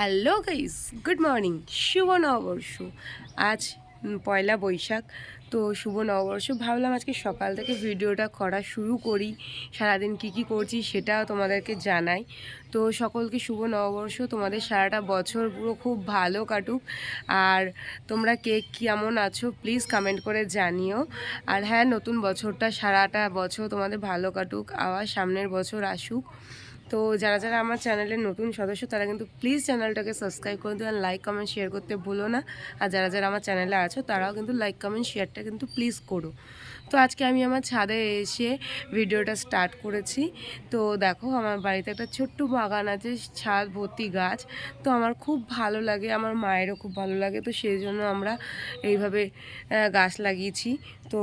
Hello guys, good morning, শুভ নববর্ষ। আজ পয়লা বৈশাখ, তো শুভ নববর্ষ। ভাবলাম আজকে সকাল থেকে ভিডিওটা করা শুরু করি। সারাদিন কি কি করছি সেটাও তোমাদেরকে জানাই। তো সকলকে শুভ নববর্ষ। তোমাদের সারাটা বছর পুরো খুব ভালো কাটুক। আর তোমরা কে কেমন আছো প্লিজ কমেন্ট করে জানিও। আর হ্যাঁ নতুন বছরটা, সারাটা বছর তোমাদের ভালো কাটুক। আবার সামনের বছর আসুক। তো যারা যারা আমার চ্যানেলের নতুন সদস্য, তারা কিন্তু প্লিজ চ্যানেলটাকে সাবস্ক্রাইব করে দেবেন লাইক কমেন্ট শেয়ার করতে ভুলো না। আর যারা যারা আমার চ্যানেলে আছো, তারাও কিন্তু লাইক কমেন্ট শেয়ারটা কিন্তু প্লিজ করো। তো আজকে আমি আমার ছাদে এসে ভিডিওটা স্টার্ট করেছি। তো দেখো, আমার বাড়িতে একটা ছোট্ট বাগান আছে, ছাদ ভর্তি গাছ। তো আমার খুব ভালো লাগে, আমার মায়েরও খুব ভালো লাগে। তো সেই জন্য আমরা এইভাবে গাছ লাগিয়েছি। তো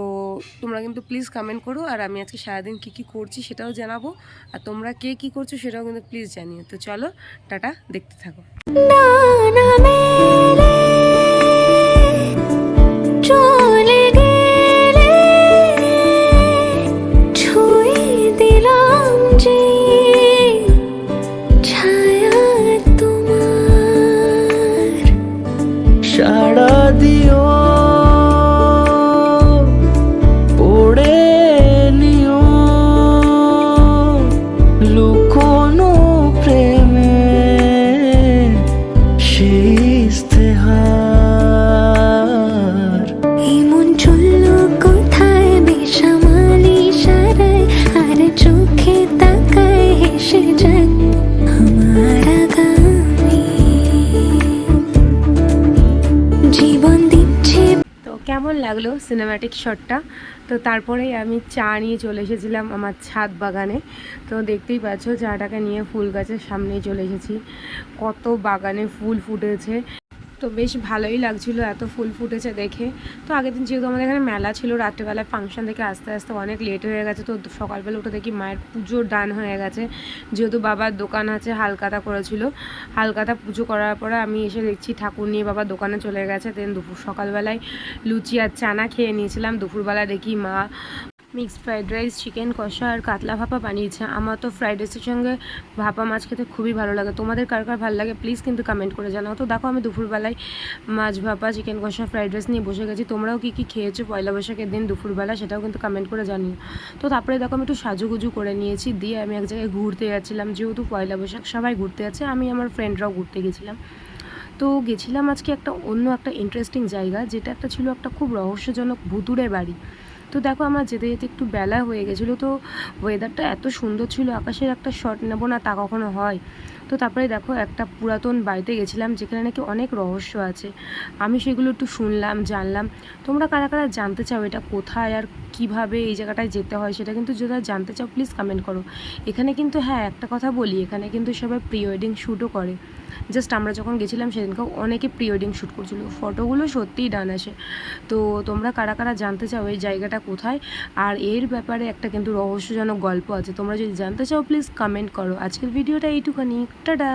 তোমরা কিন্তু প্লিজ কমেন্ট করো। আর আমি আজকে সারাদিন কী কী করছি সেটাও জানাব। আর তোমরা কে, কী করছ সেটাও কিন্তু প্লিজ জানিও। তো চলো টাটা দেখতে থাকো। লাগল সিনেম্যাটিক শটটা তো তারপরেই আমি চা নিয়ে চলে এসেছিলাম আমার ছাদ বাগানে। তো দেখতেই পাচ্ছ, চাটাকে নিয়ে ফুল গাছের সামনেই চলে এসেছি। কত বাগানে ফুল ফুটেছে। তো বেশ ভালোই লাগছিল এত ফুল ফুটেছে দেখে। তো আগের দিন যেহেতু আমাদের এখানে মেলা ছিল, রাত্রেবেলায় ফাংশন থেকে আস্তে আস্তে অনেক লেট হয়ে গেছে, তো সকালবেলা উঠে দেখি মায়ের পুজোর ডান হয়ে গেছে। যেহেতু বাবার দোকান আছে, হালকাতা করেছিল। হালকাতা পুজো করার পরে আমি এসে দেখছি ঠাকুর নিয়ে বাবা দোকানে চলে গেছে। দেন দুপুর সকালবেলায় লুচি আর চানা খেয়ে নিয়েছিলাম। দুপুরবেলা দেখি মা মিক্সড ফ্রাইড রাইস, চিকেন কষা আর কাতলা ভাপা বানিয়েছে। আমার তো ফ্রাইড রাইসের সঙ্গে ভাপা মাছ খেতে খুবই ভালো লাগে। তোমাদের কার কার ভালো লাগে প্লিজ কিন্তু কমেন্ট করে জানাও। তো দেখো আমি দুপুরবেলায় মাছ ভাপা, চিকেন কষা, ফ্রাইড রাইস নিয়ে বসে গেছি। তোমরাও কী কী খেয়েছো পয়লা বৈশাখের দিন দুপুরবেলা সেটাও কিন্তু কমেন্ট করে জানিও। তো তারপরে দেখো আমি একটু সাজুগুজু করে নিয়েছি। দিয়ে আমি এক জায়গায় ঘুরতে যাচ্ছিলাম। যেহেতু পয়লা বৈশাখ সবাই ঘুরতে যাচ্ছে, আমি আমার ফ্রেন্ডরাও ঘুরতে গেছিলাম। তো গেছিলাম আজকে একটা অন্য একটা ইন্টারেস্টিং জায়গা, যেটা একটা ছিল একটা খুব রহস্যজনক ভুতুড়ে বাড়ি। তো দেখো আমার যেতে যেতে একটু বেলা হয়ে গেছিল, তো ওয়েদারটা এত সুন্দর ছিল, আকাশের একটা শট নেব না তা কখনো হয়। তো তারপরে দেখো একটা পুরাতন বাড়িতে গেছিলাম, যেখানে নাকি অনেক রহস্য আছে। আমি সেগুলো একটু শুনলাম, জানলাম। তোমরা কারা কারা জানতে চাও এটা কোথায় আর কীভাবে এই জায়গাটায় যেতে হয় সেটা কিন্তু যদি জানতে চাও প্লিজ কমেন্ট করো। এখানে কিন্তু হ্যাঁ একটা কথা বলি, এখানে কিন্তু সবাই প্রি ওয়েডিং শ্যুটও করে। জাস্ট আমরা যখন গেছিলাম সেদিনকেও অনেকে প্রি ওয়েডিং শ্যুট করছিল ফটোগুলো সত্যিই ডান আসে। তো তোমরা কারা কারা জানতে চাও এই জায়গাটা কোথায়? আর এর ব্যাপারে একটা কিন্তু রহস্যজনক গল্প আছে। তোমরা যদি জানতে চাও প্লিজ কমেন্ট করো। আজকের ভিডিওটা এইটুখানি। টাটা!